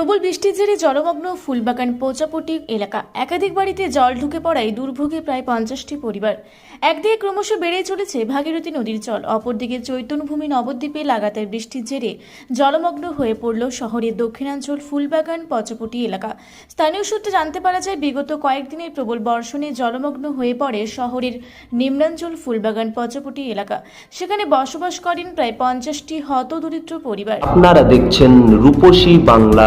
প্রবল বৃষ্টির জেরে জলমগ্ন ফুলবাগান পৌচাপটি এলাকা। একাধিক বাড়িতে জল ঢুকে পড়ায় দুর্ভোগে প্রায় পঞ্চাশটি পরিবার। একদিকে ক্রমশ বেড়ে চলেছে ভাগীরথী নদীর জল, অপরদিকে চৈতন্যভূমি নবদ্বীপে লাগাতার বৃষ্টির জেরে জলমগ্ন হয়ে পড়ল শহরের দক্ষিণাঞ্চল ফুলবাগান পচপটি এলাকা। স্থানীয় সূত্রে জানতে পারা যায়, বিগত কয়েকদিনের প্রবল বর্ষণে জলমগ্ন হয়ে পড়ে শহরের নিম্নাঞ্চল ফুলবাগান পচপটি এলাকা। সেখানে বসবাস করেন প্রায় পঞ্চাশটি হতদরিদ্র পরিবার। আপনারা দেখছেন রূপসী বাংলা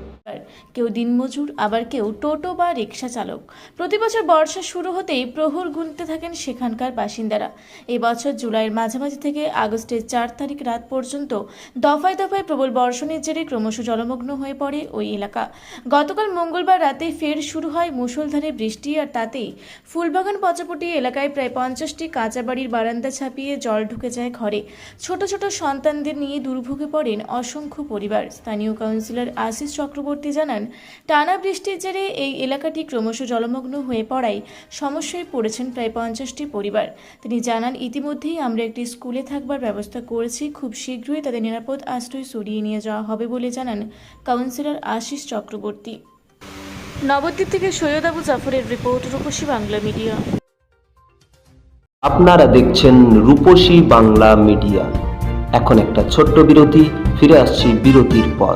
কেউ দিনমজুর, আবার কেউ টোটো বা রিক্সা চালক। প্রতি বছর বর্ষা শুরু হতেই প্রহর গুনতে থাকেন সেখানকার বাসিন্দারা। এই বছর জুলাইয়ের মাঝামাঝি থেকে আগস্টের চার তারিখ রাত পর্যন্ত দফায় দফায় প্রবল বর্ষণের জেরে ক্রমশ জলমগ্ন হয়ে পড়ে ওই এলাকা। গতকাল মঙ্গলবার রাতে ফের শুরু হয় মুষলধারে বৃষ্টি আর তাতেই ফুলবাগান পচাপটি এলাকায় প্রায় পঞ্চাশটি কাঁচা বাড়ির বারান্দা ছাপিয়ে জল ঢুকে যায় ঘরে। ছোট ছোট সন্তানদের নিয়ে দুর্ভোগে পড়েন অসংখ্য পরিবার। স্থানীয় কাউন্সিলর আশিস চক্রবর্তী জানান টানা বৃষ্টির জেরে এই এলাকাটি ক্রমশ জলমগ্ন হয়ে পড়ায় সমস্যায় পড়েছেন প্রায় পঞ্চাশটি পরিবার। তিনি জানান ইতিমধ্যেই আমরা একটি স্কুলে থাকবার ব্যবস্থা করেছি। খুব শীঘ্রই তাদের নিরাপদ আশ্রয় সরিয়ে নিয়ে যাওয়া হবে বলে জানান কাউন্সিলর আশিস চক্রবর্তী। নবদ্বীপ থেকে সৈয়দ আবু জাফরের রিপোর্ট রূপসী বাংলা মিডিয়া। আপনারা দেখছেন রূপসী বাংলা মিডিয়া। এখন একটা ছোট্ট বিরতি ফিরে আসছি বিরতির পর।